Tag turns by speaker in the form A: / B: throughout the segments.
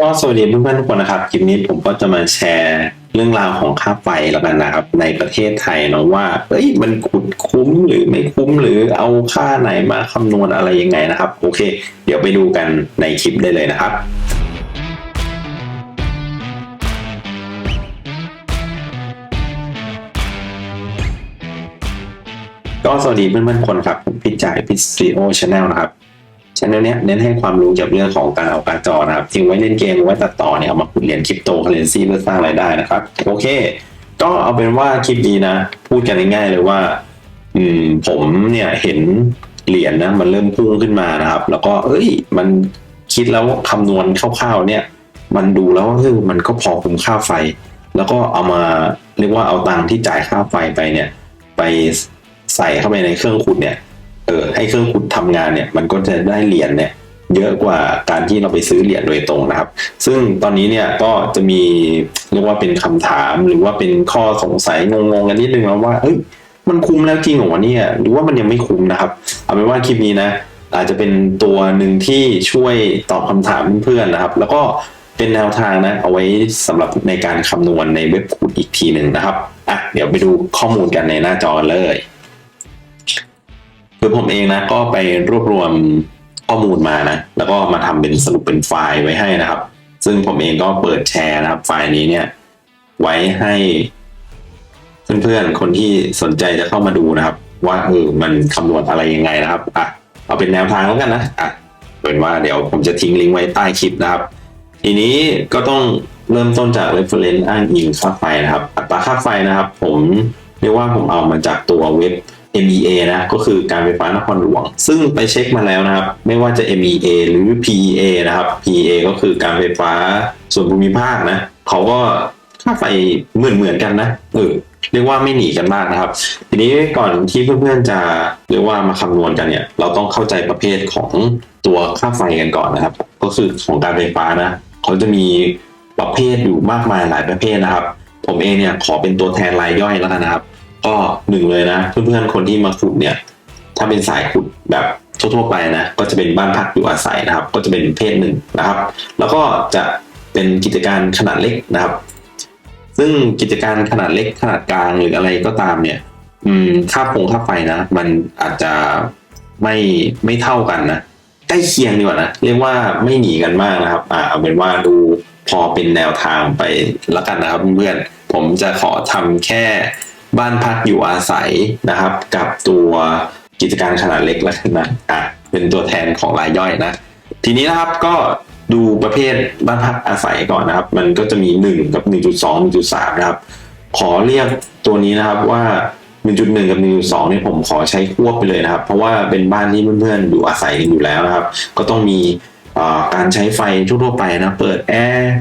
A: ก็สวัสดีเพื่อนๆทุกคนนะครับคลิปนี้ผมก็จะมาแชร์เรื่องราวของค่าไฟแล้วกันนะครับ ในประเทศไทยเนาะว่าเอ้ยมันขุดคุ้มหรือไม่คุ้มหรือเอาค่าไหนมาคำนวณอะไรยังไงนะครับ โอเค เดี๋ยวไปดูกันในคลิปได้เลยนะครับก็สวัสดีเพื่อนๆทุกคนครับผมพิจ่ายพิสตรีโอชาแนลนะครับ ช anel เนี้ยเน้นให้ความรู้เกี่ยวกับเรื่องของการเอาการ์ดจอนะครับทิ้งไว้เล่นเกมหรือว่าตัดต่อเนี่ยเอามาขุดเหรียญคริปโตเคอเรนซีเพื่อสร้างรายได้นะครับโอเค ก็เอาเป็นว่าคลิปนี้นะ พูดกันง่ายๆเลยว่า อืมผมเนี่ยเห็นเหรียญนะมันเริ่มพุ่งขึ้นมานะครับ แล้วก็เอ้ย มันคิดแล้วคำนวณคร่าวๆเนี่ย มันดูแล้วเออมันก็พอคุ้มค่าไฟ แล้วก็เอามาเรียกว่าเอาตังค์ที่จ่ายค่าไฟไปเนี่ย ไปใส่เข้าไปในเครื่องขุดเนี่ย เออให้เครื่องขุดทำงานเนี่ยมันก็จะได้เหรียญเนี่ยเยอะกว่าการที่เราไปซื้อเหรียญโดยตรงนะครับ ซึ่งตอนนี้เนี่ยก็จะมีเรียกว่าเป็นคำถามหรือว่าเป็นข้อสงสัยงงๆกันนิดนึงนะว่าเอ้ยมันคุ้มแล้วจริงเหรอวะเนี่ยหรือว่ามันยังไม่คุ้มนะครับ เอาเป็นว่าคลิปนี้นะ อาจจะเป็นตัวหนึ่งที่ช่วยตอบคำถามเพื่อนๆนะครับ แล้วก็เป็นแนวทางนะเอาไว้สำหรับในการคำนวณในเว็บขุดอีกทีหนึ่งนะครับอะเดี๋ยวไปดูข้อมูลกันในหน้าจอเลย คือผมเองนะก็ไปรวบรวมข้อมูลมานะ แล้วก็มาทำเป็นสรุปเป็นไฟล์ไว้ให้นะครับ ซึ่งผมเองก็เปิดแชร์นะครับ ไฟล์นี้เนี่ย ไว้ให้เพื่อนๆ คนที่สนใจจะเข้ามาดูนะครับ ว่าเออมันคำนวณอะไรยังไงนะครับอะเอาเป็นแนวทางแล้วกันนะอะเป็นว่าเดี๋ยวผมจะทิ้งลิงก์ไว้ใต้คลิปนะครับ ทีนี้ก็ต้องเริ่มต้นจาก reference อ้างอิงค่าไฟนะครับ อัตราค่าไฟนะครับ ผมเรียกว่าผมเอามาจากตัวเว็บ MEA นะก็คือการไฟฟ้านครหลวง ซึ่งไปเช็คมาแล้วนะครับ ไม่ว่าจะ MEA หรือ PEA นะครับ PEA ก็คือการไฟฟ้าส่วนภูมิภาคนะเขาก็ค่าไฟเหมือนเหมือนๆกันนะเออเรียกว่าไม่หนีกันมากนะครับ ทีนี้ก่อนที่เพื่อนๆจะเรียกว่ามาคำนวณกันเนี่ย เราต้องเข้าใจประเภทของตัวค่าไฟกันก่อนนะครับ ก็คือของการไฟฟ้านะเขาจะมีประเภทอยู่มากมายหลายประเภทนะครับ ผมเองเนี่ยขอเป็นตัวแทนรายย่อยแล้วกันนะครับ ก็หนึ่งเลยนะ เพื่อนๆคนที่มาขุดเนี่ย ถ้าเป็นสายขุดแบบทั่วๆไปนะ ก็จะเป็นบ้านพักอยู่อาศัยนะครับ ก็จะเป็นเพศหนึ่งนะครับ แล้วก็จะเป็นกิจการขนาดเล็กนะครับ ซึ่งกิจการขนาดเล็กขนาดกลางหรืออะไรก็ตามเนี่ย อืมค่าพงค่าไฟนะ มันอาจจะไม่ไม่เท่ากันนะใกล้เคียงดีกว่านะ เรียกว่าไม่หนีกันมากนะครับ อ่าเอาเป็นว่าดูพอเป็นแนวทางไปละกันนะครับเพื่อนผมจะขอทำแค่ บ้านพักอยู่อาศัยนะครับ กับตัวกิจการขนาดเล็กแล้วกันนะอะเป็นตัวแทนของรายย่อยนะ ทีนี้นะครับก็ดูประเภทบ้านพักอาศัยก่อนนะครับ มันก็จะมี 1 กับ 1.2 1.3 นะครับ ขอเรียกตัวนี้นะครับว่า 1.1 กับ 1.2เนี่ยผมขอใช้ควบไปเลยนะครับ เพราะว่าเป็นบ้านที่เพื่อนๆอยู่อาศัยกันอยู่แล้วนะครับ ก็ต้องมีการใช้ไฟทั่วๆไปนะ เปิดแอร์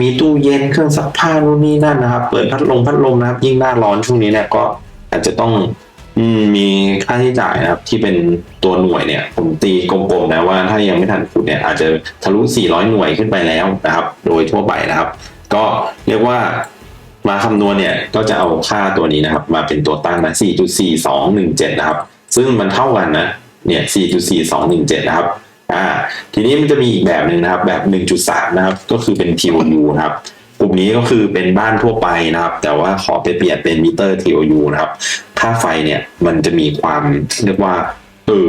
A: มีตู้เย็นเครื่องซักผ้านู่นนี่นั่นนะครับ เปิดพัดลมพัดลมนะครับ ยิ่งหน้าร้อนช่วงนี้เนี่ยก็อาจจะต้องมมีค่าใช้จ่ายนะครับ ที่เป็นตัวหน่วยเนี่ย ผมตีกลมๆนะว่าถ้ายังไม่ทันขุดเนี่ยอาจจะทะลุ 400 หน่วยขึ้นไปแล้วนะครับ โดยทั่วไปนะครับ ก็เรียกว่ามาคำนวณเนี่ยก็จะเอาค่าตัวนี้นะครับ มาเป็นตัวตั้งนะ 4.4217 นะครับ ซึ่งมันเท่ากันนะเนี่ย 4.4217 นะครับ อ่าทีนี้มันจะมีอีกแบบหนึ่งนะครับ แบบ 1.3 นะครับ ก็คือเป็น TOU นะครับกลุ่มนี้ก็คือเป็นบ้านทั่วไปนะครับ แต่ว่าขอไปเปลี่ยนเป็นมิเตอร์ TOU นะครับ ค่าไฟเนี่ยมันจะมีความเรียกว่าเออ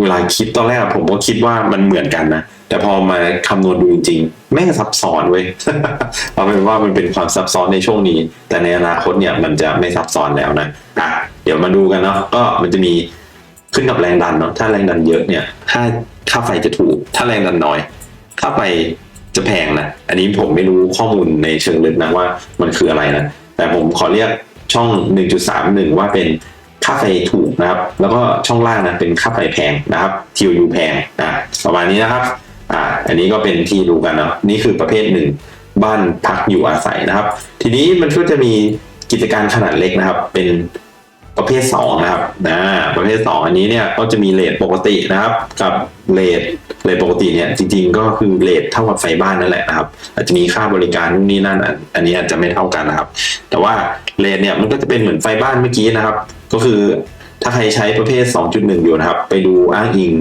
A: เวลาคิดตอนแรกผมก็คิดว่ามันเหมือนกันนะ แต่พอมาคำนวณดูจริงๆแม่งซับซ้อนเว้ยเอาเป็นว่ามันเป็นความซับซ้อนในช่วงนี้ แต่ในอนาคตเนี่ยมันจะไม่ซับซ้อนแล้วนะอะเดี๋ยวมาดูกันเนาะก็มันจะมี ขึ้นกับแรงดันเนาะถ้าแรงดันเยอะเนี่ยค่าค่าไฟจะถูก ถ้าแรงดันน้อย ค่าไฟจะแพงนะอันนี้ผมไม่รู้ข้อมูลในเชิงลึกนะว่ามันคืออะไรนะแต่ผมขอเรียกช่อง 1.31 ว่าเป็นค่าไฟถูกนะครับ แล้วก็ช่องล่างนะเป็นค่าไฟแพงนะครับ TOU แพงอะประมาณนี้นะครับอ่าอันนี้ก็เป็นที่รู้กันเนาะนี่คือประเภทหนึ่งบ้านพักอยู่อาศัยนะครับ ทีนี้มันก็จะมีกิจการขนาดเล็กนะครับ เป็น ประเภทสองนะครับนะประเภทสองอันนี้เนี่ยก็จะมีเลทปกตินะครับ กับเลทเลทปกติเนี่ยจริงๆก็คือเลทเท่ากับไฟบ้านนั่นแหละนะครับ อาจจะมีค่าบริการนู่นนี่นั่นอันอันนี้อาจจะไม่เท่ากันนะครับ แต่ว่าเลทเนี่ยมันก็จะเป็นเหมือนไฟบ้านเมื่อกี้นะครับ ก็คือถ้าใครใช้ประเภท 2.1 อยู่นะครับ ไปดูอ้างอิง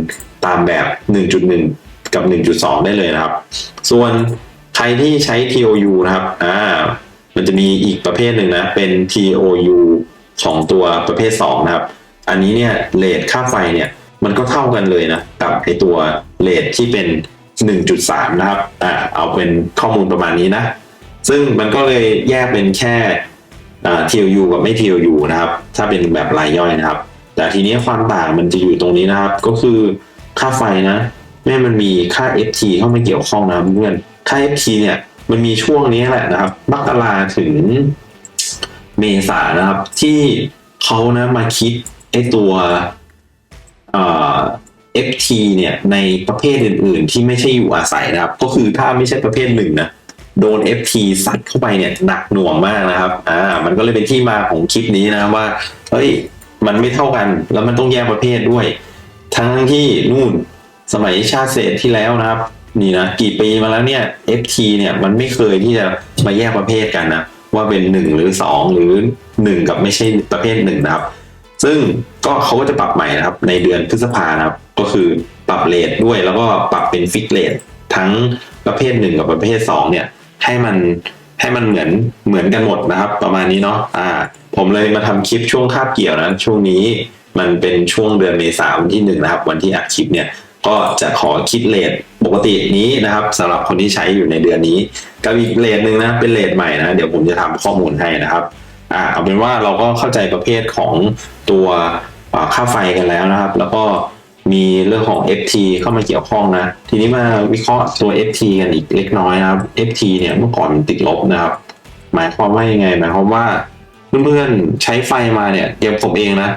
A: ตามแบบ 1.1 กับ 1.2 ได้เลยนะครับ ส่วนใครที่ใช้ TOU นะครับอ่ามันจะมีอีกประเภทหนึ่งนะเป็น TOU ของตัวประเภท2นะครับ อันนี้เนี่ยเลทค่าไฟเนี่ยมันก็เท่ากันเลยนะกับไอตัวเลทที่เป็น 1.3 นะครับอ่าเอาเป็นข้อมูลประมาณนี้นะ ซึ่งมันก็เลยแยกเป็นแค่อ่า TOU กับไม่ TOU นะครับ ถ้าเป็นแบบรายย่อยนะครับ แต่ทีนี้ความต่างมันจะอยู่ตรงนี้นะครับ ก็คือค่าไฟนะแม่มันมีค่า FT เข้ามาเกี่ยวข้องนะเพื่อนค่า FT เนี่ยมันมีช่วงนี้แหละนะครับมกราถึง เมษานะครับ ที่เขานะมาคิดไอตัวเอ่อ FT เนี่ยในประเภทอื่น ๆ ที่ไม่ใช่อยู่อาศัยนะครับ ก็คือถ้าไม่ใช่ประเภทหนึ่งนะโดน FT ซัดเข้าไปเนี่ยหนักหน่วงมากนะครับอ่ามันก็เลยเป็นที่มาของคลิปนี้นะว่าเฮ้ยมันไม่เท่ากันแล้วมันต้องแยกประเภทด้วย ทั้งที่นู่นสมัยชาติเศษที่แล้วนะครับ นี่นะกี่ปีมาแล้วเนี่ย FT เนี่ยมันไม่เคยที่จะมาแยกประเภทกันนะ ว่าเป็นหนึ่งหรือสองหรือหนึ่งกับไม่ใช่ประเภทหนึ่งนะครับ ซึ่งก็เขาก็จะปรับใหม่นะครับ ในเดือนพฤษภานะครับ ก็คือปรับเลทด้วยแล้วก็ปรับเป็นฟิกเลททั้งประเภทหนึ่งกับประเภทสองเนี่ยให้มันให้มันเหมือนเหมือนกันหมดนะครับ ประมาณนี้เนาะอ่า ผมเลยมาทำคลิปช่วงคาบเกี่ยวนะช่วงนี้มันเป็นช่วงเดือนเมษายนวันที่หนึ่งนะครับ วันที่อัดคลิปเนี่ยก็จะขอคิดเลท ปกตินี้นะครับสำหรับคนที่ใช้อยู่ในเดือนนี้กับอีกเลทหนึ่งนะเป็นเลทใหม่นะ เดี๋ยวผมจะทำข้อมูลให้นะครับอ่าเอาเป็นว่าเราก็เข้าใจประเภทของตัวค่าไฟกันแล้วนะครับ แล้วก็มีเรื่องของ FT เข้ามาเกี่ยวข้องนะ ทีนี้มาวิเคราะห์ตัว FT กันอีกเล็กน้อยนะครับ FT เนี่ยเมื่อก่อนมันติดลบนะครับ หมายความว่ายังไงหมายความว่าเพื่อนๆใช้ไฟมาเนี่ยอย่างผมเองนะ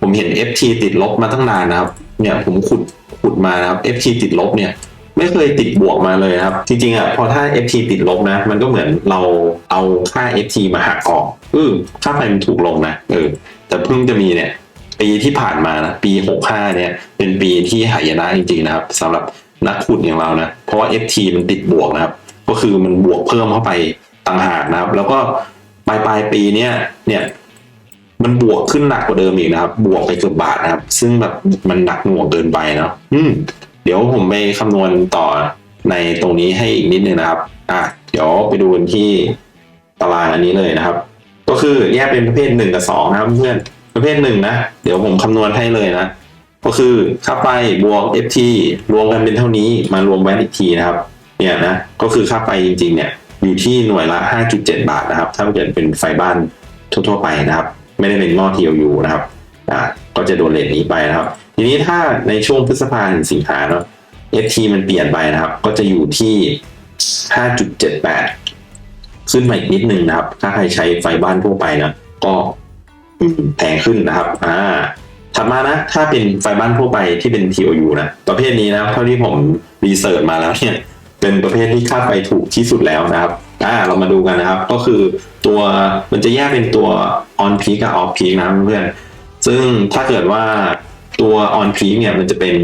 A: ผมเห็น FT ติดลบมาตั้งนานนะครับ เนี่ยผมขุดขุดมานะครับ FT ติดลบเนี่ย ไม่เคยติดบวกมาเลยครับ จริงๆอะพอถ้า FT ติดลบนะ มันก็เหมือนเราเอาค่า FT มาหักออกเออค่าไฟมันถูกลงนะเออแต่เพิ่งจะมีเนี่ยปีที่ผ่านมานะปี 65 เนี่ย เป็นปีที่หายนะจริงๆนะครับสำหรับนักขุดอย่างเรานะ เพราะว่า FT มันติดบวกนะครับ ก็คือมันบวกเพิ่มเข้าไปต่างหากนะครับ แล้วก็ปลายปลายปีเนี่ยเนี่ยมันบวกขึ้นหนักกว่าเดิมอีกนะครับ บวกไปเกือบบาทนะครับ ซึ่งแบบมันหนักหน่วงเกินไปเนาะอืม เดี๋ยวผมไปคำนวณต่อในตรงนี้ให้อีกนิดนึงนะครับ อะ เดี๋ยวไปดูที่ตารางอันนี้เลยนะครับ ก็คือแยกเป็นประเภทหนึ่งกับสองนะครับเพื่อน ประเภทหนึ่งนะ เดี๋ยวผมคำนวณให้เลยนะ ก็คือค่าไฟบวก FT รวมกันเป็นเท่านี้ มารวมแวนอีกทีนะครับ เนี่ยนะ ก็คือค่าไฟจริงๆเนี่ย อยู่ที่หน่วยละ 5.7 บาทนะครับ ถ้าเกิดเป็นไฟบ้านทั่วๆไปนะครับ ไม่ได้เป็นหม้อ TOU นะครับ อ่า ก็จะโดนเลทนี้ไปนะครับ ทีนี้ถ้าในช่วงพฤษภาถึงสิงหาเนาะ FT มันเปลี่ยนไปนะครับ ก็จะอยู่ที่ 5.78 ขึ้นมาอีกนิดนึงนะครับ ถ้าใครใช้ไฟบ้านทั่วไปนะก็แพงขึ้นนะครับ อ่าถัดมานะ ถ้าเป็นไฟบ้านทั่วไปที่เป็น TOU นะ ประเภทนี้นะเท่าที่ผมรีเสิร์ชมาแล้วเนี่ยเป็นประเภทที่ค่าไฟถูกที่สุดแล้วนะครับ อ่า เรามาดูกันนะครับ ก็คือตัวมันจะแยกเป็นตัว on peak กับ off peak นะเพื่อน ซึ่งถ้าเกิดว่า ตัว on peak เนี่ยมันจะเป็น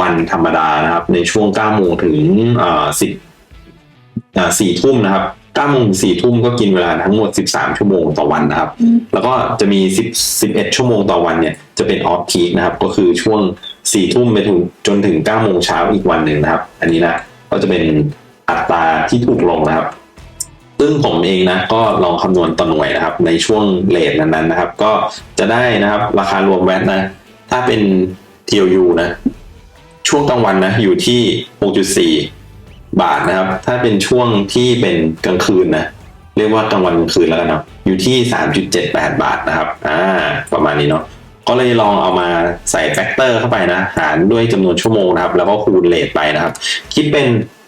A: วันธรรมดานะครับ ในช่วง9โมงถึงอ่า10อ่ทุ่มนะครับ9โมงถึง4ทุ่มก็กินเวลาทั้งหมด 13 ชั่วโมงต่อวันนะครับ แล้วก็จะมี 10 11 ชั่วโมงต่อวันเนี่ยจะเป็น off peak นะครับ ก็คือช่วง4ทุ่มไปถึงจนถึง9โมงเช้าอีกวันหนึ่งนะครับ อันนี้นะก็จะเป็นอัตราที่ถูกลงนะครับ ซึ่งผมเองนะก็ลองคำนวณต่อหน่วยนะครับ ในช่วงเลทนั้นๆนะครับ ก็จะได้นะครับราคารวมแวตนะ ถ้าเป็น TOU นะ ช่วงกลางวันนะ อยู่ที่ 6.4 บาทนะครับ ถ้าเป็นช่วงที่เป็นกลางคืนนะ เรียกว่ากลางวันกลางคืนแล้วกันเนาะอยู่ที่ 3.78 บาทนะครับ อ่า ประมาณนี้เนาะก็เลยลองเอามาใส่แฟกเตอร์เข้าไปนะ หารด้วยจำนวนชั่วโมงนะครับ แล้วก็คูณเลทไปนะครับ คิดเป็น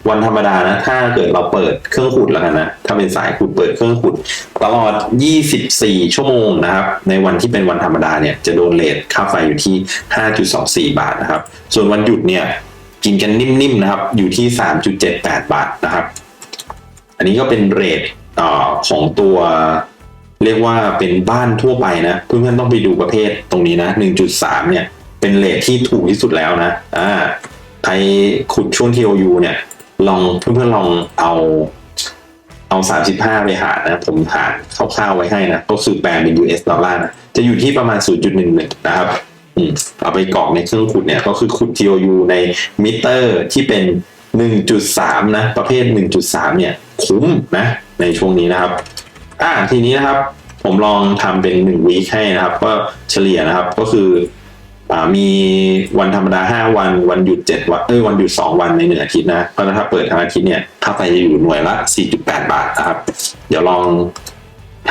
A: วันธรรมดานะ ถ้าเกิดเราเปิดเครื่องขุดแล้วกันนะถ้าเป็นสายขุดเปิดเครื่องขุด ตลอด 24 ชั่วโมงนะครับ ในวันที่เป็นวันธรรมดาเนี่ยจะโดนเลทค่าไฟอยู่ที่ 5.24 บาทนะครับ ส่วนวันหยุดเนี่ยกินกันนิ่มๆนะครับ อยู่ที่ 3.78 บาทนะครับ อันนี้ก็เป็นเรทเอ่อของตัวเรียกว่าเป็นบ้านทั่วไปนะ เพื่อนๆต้องไปดูประเภทตรงนี้นะ 1.3 เนี่ย เป็นเรทที่ถูกที่สุดแล้วนะอ่าใครขุดช่วง TOU เนี่ย ลองเพื่อนๆลองเอาเอา35ไปหารนะ ผมหารคร่าวๆไว้ให้นะ ก็คือแปลเป็น US ดอลลาร์นะ จะอยู่ที่ประมาณ 0.11 นะครับอืมเอาไปกรอกในเครื่องขุดเนี่ย ก็คือขุด TOU ในมิเตอร์ที่เป็น 1.3 นะ ประเภท 1.3 เนี่ย คุ้มนะ ในช่วงนี้นะครับ อ่าทีนี้นะครับ ผมลองทำเป็น 1 วีคให้นะครับ ก็เฉลี่ยนะครับก็คือ มีวันธรรมดา5วัน วันหยุด7วันเอ้ยวันหยุด2วันในหนึ่งอาทิตย์นะก็ถ้าเปิดทั้งอาทิตย์เนี่ยค่าไฟจะอยู่หน่วยละ4.8บาทนะครับ เดี๋ยวลอง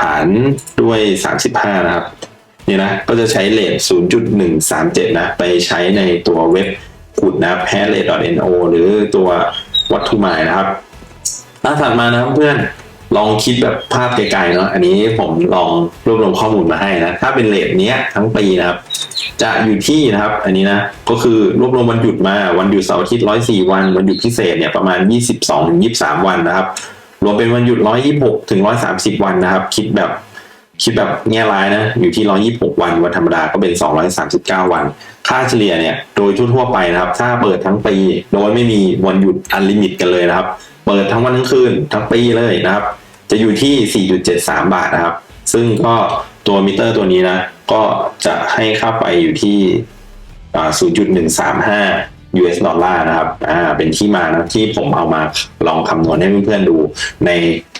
A: ฐานด้วย35นะครับนี่นะก็จะใช้เลท0.137นะไปใช้ในตัวเว็บขุดนะครับ h a r a t e n o หรือตัววัตถุหมายนะครับถ้าถัดมานะครับเพื่อน ลองคิดแบบภาพไกลๆเนาะอันนี้ผมลองรวบรวมข้อมูลมาให้นะถ้าเป็นเลทเนี้ยทั้งปีนะครับ จะอยู่ที่นะครับ อันนี้นะก็คือรวบรวมวันหยุดมาวันหยุดเสาร์อาทิตย์104วันวันหยุดพิเศษเนี่ยประมาณ22-23วันนะครับ รวมเป็นวันหยุด126ถึง130วันนะครับ คิดแบบคิดแบบแง่ร้ายนะอยู่ที่126วันวันธรรมดาก็เป็น239วัน ค่าเฉลี่ยเนี่ยโดยทั่วๆไปนะครับ ถ้าเปิดทั้งปีโดยไม่มีวันหยุดอันลิมิตกันเลยนะครับ เปิดทั้งวันทั้งคืนทั้งปีเลยนะครับ จะอยู่ที่ 4.73 บาทนะครับ ซึ่งก็ตัวมิเตอร์ตัวนี้นะ ก็จะให้ค่าไฟอยู่ที่ 0.135 US ดอลลาร์นะครับ อ่า เป็นที่มานะที่ผมเอามาลองคำนวณให้เพื่อนๆดูใน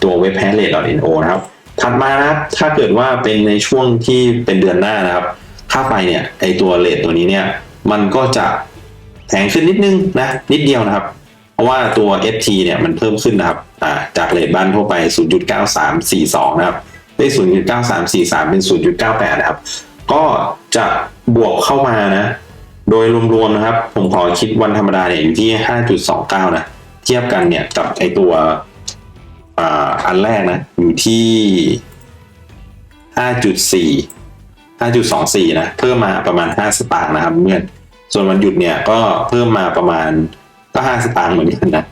A: ตัวเว็บ h a r r a t e n o นะครับ ถัดมานะครับถ้าเกิดว่าเป็นในช่วงที่เป็นเดือนหน้านะครับ ค่าไฟเนี่ย ไอตัวเลทตัวนี้เนี่ย มันก็จะแพงขึ้นนิดนึงนะ นิดเดียวนะครับ ราะว่าตัว FT เนี่ยมันเพิ่มขึ้นนะครับจากเลทบ้านทั่วไป 0.9342 นะครับ ได้ 0.9343 เป็น 0.98 นะครับ ก็จะบวกเข้ามานะ โดยรวมๆนะครับ ผมขอคิดวันธรรมดาเนี่ยอยู่ที่ 5.29 นะ เทียบกันเนี่ยกับไอตัวอันแรกนะ อยู่ที่ 5.4 5.24 นะ เพิ่มมาประมาณ 5 สตางค์นะครับเพื่อน ส่วนวันหยุดเนี่ยก็เพิ่มมาประมาณ ก็5สตางค์เหมือนกันนะ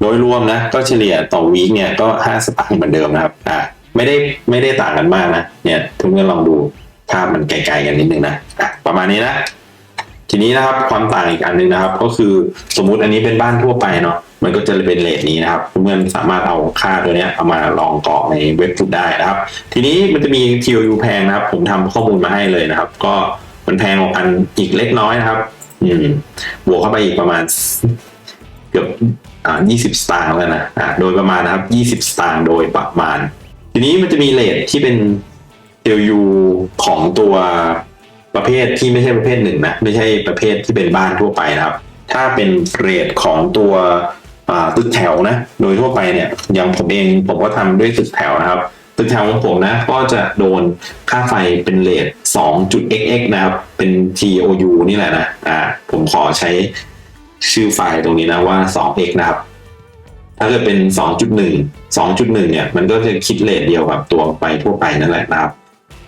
A: โดยรวมนะก็เฉลี่ยต่อวีคเนี่ยก็5สตางค์เหมือนเดิมนะครับอ่าไม่ได้ไม่ได้ต่างกันมากนะเนี่ยเพื่อนลองดูภาพมันไกลๆกันนิดนึงนะอะประมาณนี้นะทีนี้นะครับความต่างอีกอันหนึ่งนะครับ ก็คือสมมุติอันนี้เป็นบ้านทั่วไปเนาะมันก็จะเป็นเลทนี้นะครับเพื่อนสามารถเอาค่าตัวเนี้ยเอามาลองกรอกในเว็บฟุตได้นะครับ ทีนี้มันจะมี TOU แพงนะครับ ผมทำข้อมูลมาให้เลยนะครับ ก็มันแพงกว่ากันอีกเล็กน้อยนะครับ อืมบวกเข้าไปอีกประมาณ เกือบอ่า20 สตางค์แล้วนะอ่าโดยประมาณนะครับ 20 สตางค์โดยประมาณ ทีนี้มันจะมีเลทที่เป็น TOU ของตัวประเภทที่ไม่ใช่ประเภทหนึ่งนะไม่ใช่ประเภทที่เป็นบ้านทั่วไปนะครับ ถ้าเป็นเรทของตัวตึกแถวนะโดยทั่วไปเนี่ยอย่างผมเองผมก็ทำด้วยตึกแถวนะครับ ตึกแถวของผมนะก็จะโดนค่าไฟเป็นเรท 2.xx นะครับ เป็น TOU นี่แหละนะอ่าผมขอใช้ ชื่อไฟล์ตรงนี้นะว่า 2x นะครับ ถ้าเกิดเป็น 2.1 2.1 เนี่ย มันก็จะคิดเรทเดียวกับตัวไฟทั่วไปนั่นแหละนะครับ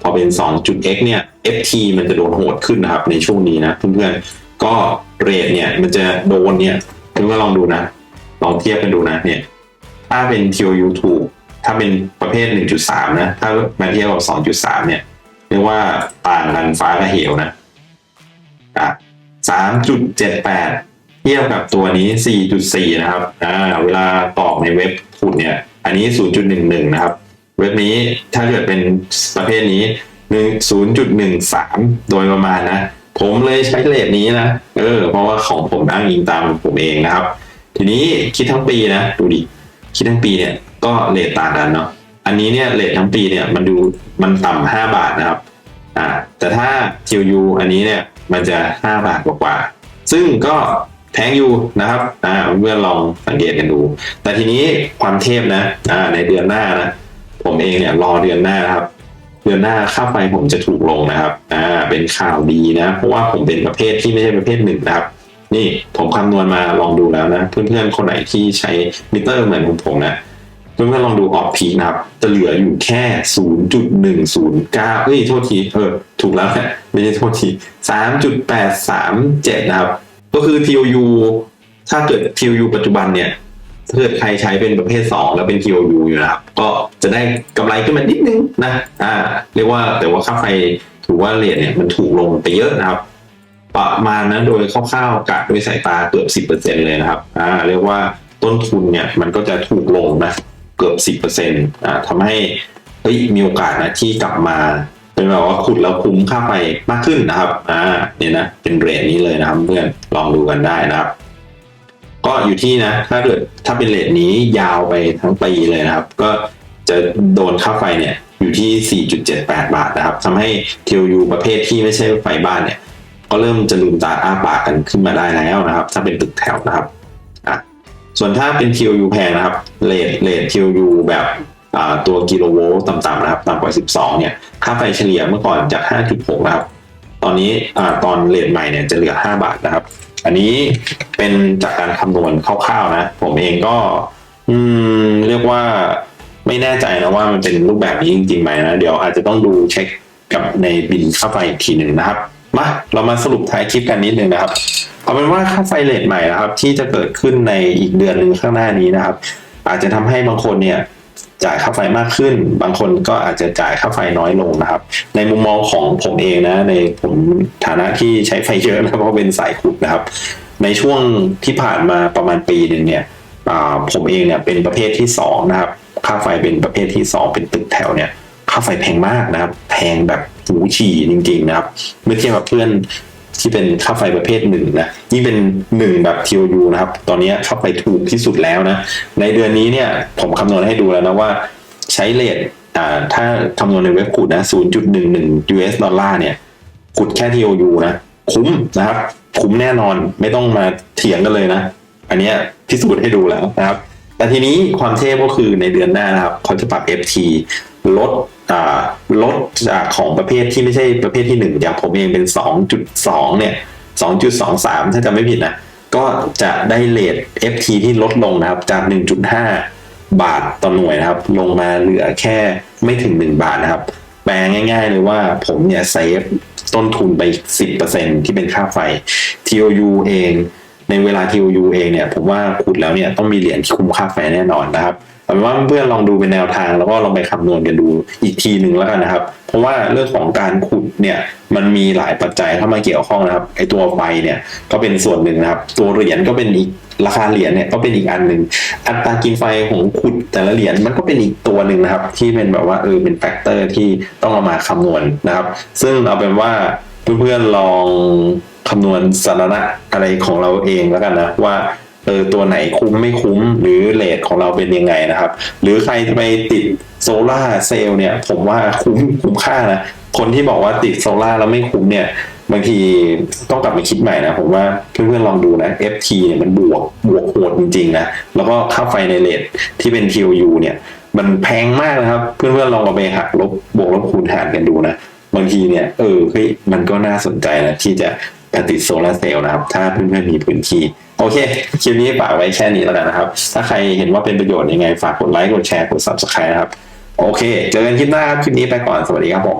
A: พอเป็น 2.x เนี่ย ft มันจะโดนโหดขึ้นนะครับ ในช่วงนี้นะเพื่อนๆ ก็เรทเนี่ยมันจะโดนเนี่ยเพื่อนๆลองดูนะ ลองเทียบกันดูนะเนี่ย ถ้าเป็น TOU ถูกถ้าเป็นประเภท 1.3 นะ ถ้ามาเทียบกับ 2.3 เนี่ย เรียกว่าต่างกันฟ้ากับเหวนะอะ3.78 เทียบกับตัวนี้ 4.4 นะครับ อ่า เวลากรอกในเว็บขุดเนี่ย อันนี้ 0.11 นะครับ เว็บนี้ถ้าเกิดเป็นประเภทนี้ 0.13 โดยประมาณนะ ผมเลยใช้เลทนี้นะ เออ เพราะว่าของผมอ้างอิงตามผมเองนะครับ ทีนี้คิดทั้งปีนะ ดูดิ คิดทั้งปีเนี่ย ก็เลทต่างกันเนาะ อันนี้เนี่ยเลททั้งปีเนี่ย มันดูมันต่ำห้าบาทนะครับ อ่า แต่ถ้า tu อันนี้เนี่ย มันจะห้าบาทกว่า ซึ่งก็ แพงอยู่นะครับอ่าเมื่อลองสังเกตกันดู แต่ทีนี้ความเทพนะอ่าในเดือนหน้านะผมเองเนี่ยรอเดือนหน้านะครับเดือนหน้าค่าไฟผมจะถูกลงนะครับอ่าเป็นข่าวดีนะ เพราะว่าผมเป็นประเภทที่ไม่ใช่ประเภทหนึ่งนะครับ นี่ผมคำนวณมาลองดูแล้วนะ เพื่อนๆคนไหนที่ใช้มิเตอร์เหมือนของผมนะเพื่อนๆลองดูออฟพีนะครับ จะเหลืออยู่แค่ 0.109เฮ้ยโทษทีเออถูกแล้วแหละไม่ใช่โทษที 3.837 นะครับ ก็คือ TOU ถ้าเกิด TOU ปัจจุบันเนี่ยถ้าเกิดใครใช้เป็นประเภท 2 แล้วเป็น TOU อยู่นะครับ ก็จะได้กำไรขึ้นมานิดนึงนะอ่าเรียกว่าแต่ว่าค่าไฟถือว่าเรทเนี่ยมันถูกลงไปเยอะนะครับ ประมาณนะโดยคร่าวๆกะด้วยสายตาเกือบ 10%เลยนะครับอ่าเรียกว่าต้นทุนเนี่ยมันก็จะถูกลงนะเกือบ 10%อ่าทำให้เฮ้ยมีโอกาสนะที่กลับมา เป็นแบบว่าขุดแล้วคุ้มค่าไฟมากขึ้นนะครับ อ่า เนี่ยนะ เป็นเรทนี้เลยนะครับเพื่อนลองดูกันได้นะครับ ก็อยู่ที่นะ ถ้าเกิดถ้าเป็นเลทนี้ยาวไปทั้งปีเลยนะครับ ก็จะโดนค่าไฟเนี่ยอยู่ที่ 4.78 บาทนะครับทำให้ TOU ประเภทที่ไม่ใช่ไฟบ้านเนี่ย ก็เริ่มจะลืมตาอ้าปากกันขึ้นมาได้แล้วนะครับ ถ้าเป็นตึกแถวนะครับ อะ ส่วนถ้าเป็น TOU แพงนะครับเลทเลท TOU แบบ ตัวกิโลโวลต์ต่ำๆนะครับต่ำกว่า 12 เนี่ย ค่าไฟเฉลี่ยเมื่อก่อนจาก 5.6 นะครับ ตอนนี้ตอนเลทใหม่เนี่ยจะเหลือ 5 บาทนะครับ อันนี้เป็นจากการคำนวณคร่าวๆนะ ผมเองก็อืมเรียกว่าไม่แน่ใจนะว่ามันเป็นรูปแบบนี้จริงๆไหมนะ เดี๋ยวอาจจะต้องดูเช็คกับในบินค่าไฟอีกทีหนึ่งนะครับ มาเรามาสรุปท้ายคลิปกันนิดนึงนะครับ เอาเป็นว่าค่าไฟเลทใหม่นะครับ ที่จะเกิดขึ้นในอีกเดือนหนึ่งข้างหน้านี้นะครับ อาจจะทำให้บางคนเนี่ย จ่ายค่าไฟมากขึ้น บางคนก็อาจจะจ่ายค่าไฟน้อยลงนะครับ ในมุมมองของผมเองนะ ในผมฐานะที่ใช้ไฟเยอะนะเพราะเป็นสายขุดนะครับ ในช่วงที่ผ่านมาประมาณปีหนึ่งเนี่ยผมเองเนี่ยเป็นประเภทที่สองนะครับ ค่าไฟเป็นประเภทที่สองเป็นตึกแถวเนี่ย ค่าไฟแพงมากนะครับ แพงแบบหูฉี่จริงๆนะครับ เมื่อเทียบกับเพื่อน ที่เป็นค่าไฟประเภทหนึ่งนะยิ่งเป็นหนึ่งแบบ TOU นะครับ ตอนนี้ค่าไฟถูกที่สุดแล้วนะ ในเดือนนี้เนี่ยผมคำนวณให้ดูแล้วนะว่าใช้เลทอ่าถ้าคำนวณในเว็บขุดนะ 0.11 US ดอลลาร์เนี่ยขุดแค่ TOU นะ คุ้มนะครับ คุ้มแน่นอนไม่ต้องมาเถียงกันเลยนะ อันนี้พิสูจน์ให้ดูแล้วนะครับ แต่ทีนี้ความเทพก็คือในเดือนหน้านะครับเขาจะปรับ FT ลดอ่าลดจากของประเภทที่ไม่ใช่ประเภทที่หนึ่งอย่างผมเองเป็น 2.2 เนี่ย 2.23 ถ้าจำไม่ผิดนะ ก็จะได้เลท FT ที่ลดลงนะครับ จาก 1.5 บาทต่อหน่วยนะครับ ลงมาเหลือแค่ไม่ถึง 1 บาทนะครับ แปลง่ายๆเลยว่าผมเนี่ยเซฟต้นทุนไป 10%ที่เป็นค่าไฟ TOU เอง ในเวลา TOU เองเนี่ย ผมว่าขุดแล้วเนี่ยต้องมีเหรียญที่คุ้มค่าไฟแน่นอนนะครับ เอาเป็นว่าเพื่อนลองดูเป็นแนวทางแล้วก็ลองไปคำนวณกันดูอีกทีหนึ่งแล้วกันนะครับ เพราะว่าเรื่องของการขุดเนี่ยมันมีหลายปัจจัยเข้ามาเกี่ยวข้องนะครับไอตัวไฟเนี่ยก็เป็นส่วนหนึ่งนะครับ ตัวเหรียญก็เป็นอีกราคาเหรียญเนี่ยก็เป็นอีกอันหนึ่งอัตรากินไฟของขุดแต่ละเหรียญมันก็เป็นอีกตัวหนึ่งนะครับ ที่เป็นแบบว่าเออเป็นแฟกเตอร์ที่ต้องเอามาคำนวณนะครับ ซึ่งเอาเป็นว่าเพื่อนๆลองคำนวณสาระอะไรของเราเองแล้วกันนะว่า เออตัวไหนคุ้มไม่คุ้มหรือเลทของเราเป็นยังไงนะครับ หรือใครจะไปติดโซลาเซลล์เนี่ย ผมว่าคุ้มคุ้มค่านะ คนที่บอกว่าติดโซลาแล้วไม่คุ้มเนี่ย บางทีต้องกลับมาคิดใหม่นะ ผมว่าเพื่อนๆลองดูนะ FT เนี่ยมันบวกบวกโหดจริงๆนะ แล้วก็ค่าไฟในเลทที่เป็น TOU เนี่ย มันแพงมากนะครับ เพื่อนๆลองเอาไปหักลบบวกลบคูณหารกันดูนะบางทีเนี่ยเออเฮ้ยมันก็น่าสนใจนะที่จะปติดโซลาเซลล์นะครับ ถ้าเพื่อนๆมีพื้นที่ โอเค คลิปนี้ฝากไว้แค่นี้แล้วกันนะครับ ถ้าใครเห็นว่าเป็นประโยชน์ยังไง ฝากกดไลค์ กดแชร์ กด subscribe นะครับ โอเค เจอกันคลิปหน้าครับ คลิปนี้ไปก่อน สวัสดีครับผม